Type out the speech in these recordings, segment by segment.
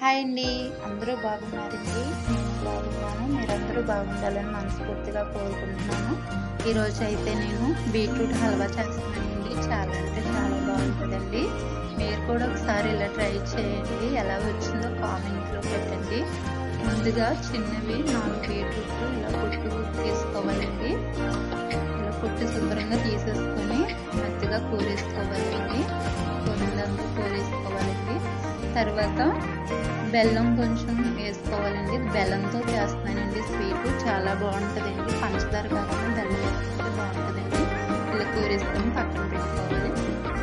Hi అండి. అందరూ బాగున్నారండి నేను బాగున్నాను. మీరందరూ బాగుండాలని మనస్ఫూర్తిగా కోరుకుంటున్నాను. ఈరోజు అయితే నేను బీట్రూట్ హల్వా చేస్తున్నానండి. చాలా అంటే చాలా బాగుంటుందండి. మీరు కూడా ఒకసారి ఇలా ట్రై చేయండి. ఎలా వచ్చిందో కామెంట్లో పెట్టండి. ముందుగా చిన్నవి నాలుగు బీట్రూట్ ఇలా పుట్టు తీసుకోవాలండి ఇలా పుట్టి శుభ్రంగా తీసేసుకొని మెత్తగా కూరేసుకోవాలండి. కొన్నంతా కూరేసుకోవాలండి. తర్వాత బెల్లం కొంచెం వేసుకోవాలండి. బెల్లంతో చేస్తానండి. స్వీట్ చాలా బాగుంటుందండి. పంచదార కాకుండా బెల్లం వేసుకుంటే బాగుంటుందండి. ఇలా కూరేసుకొని పక్కన పెట్టుకోవాలి.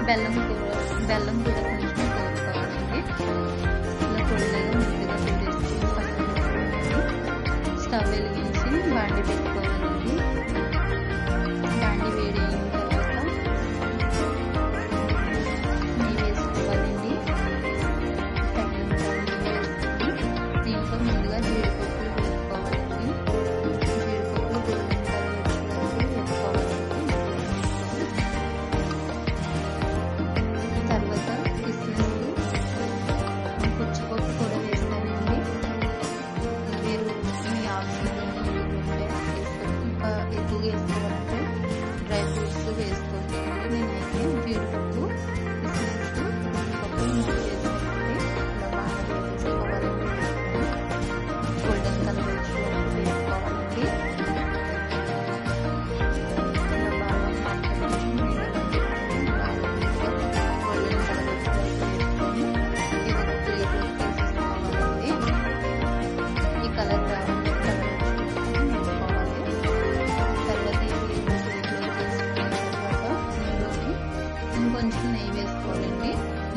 బెల్లం కూర బెల్లం కూడా కొంచెం కోసుకోవాలండి దీంట్లో ముందుగా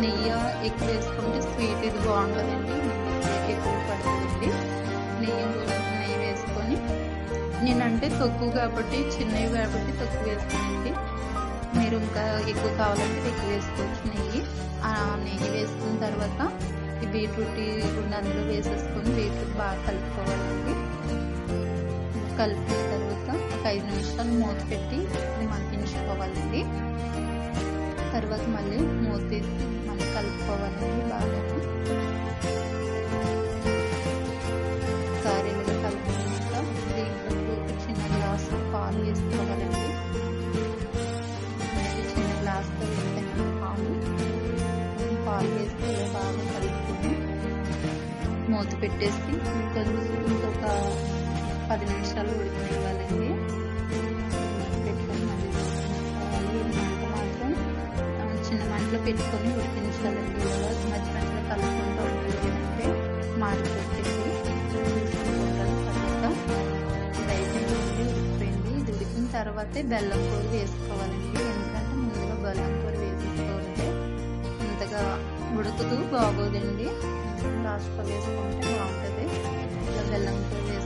నెయ్యి ఎక్కువ వేసుకుంటే స్వీట్ ఇది బాగుంటుందండి ఎక్కువ పడుతుందండి నెయ్యి నెయ్యి వేసుకొని నేనంటే తక్కువ కాబట్టి చిన్నవి కాబట్టి తక్కువ వేసుకునండి మీరు ఇంకా ఎక్కువ కావాలంటే ఎక్కువ వేసుకోవచ్చు నెయ్యి. ఆ నెయ్యి వేసుకున్న తర్వాత ఈ బీట్రూట్ గుండె అందులో వేసేసుకొని బీట్రూట్ బాగా కలుపుకోవాలండి. కలిపిన తర్వాత ఒక ఐదు నిమిషాలు మూత పెట్టి ఇది మగ్గించుకోవాలండి. మళ్ళీ మూత తీసి మళ్ళీ కలుపుకోవాలండి బాగా ఒకసారి ఇలా కలుపుకున్నాక దీంట్లో చిన్న గ్లాస్ పాలు వేసుకోవాలండి. చిన్న గ్లాస్తో వేస్తాను పాలు. పాలు వేస్తే బాగా కలుపుకుని మూత పెట్టేసి ఇంకొంచెం ఇంకొక ఆ, పెట్టుకొని ఉడికించాలండి ఇలా మధ్య మధ్యలో కలుపుకుంటూ ఉంటే మాడిపోతుంది తర్వాత ఇది అయిపోయింది ఉడికిపోయింది ఇది ఉడికిన తర్వాతే బెల్లం కూర వేసుకోవాలండి. ఎందుకంటే ముందుగా బెల్లం కూర వేసేసుకోవాలంటే ఇంతగా ఉడుకుతూ బాగోదండి. లాస్ట్లో వేసుకుంటే బాగుంటుంది. ఇలా బెల్లం కూర వేసుకుంటే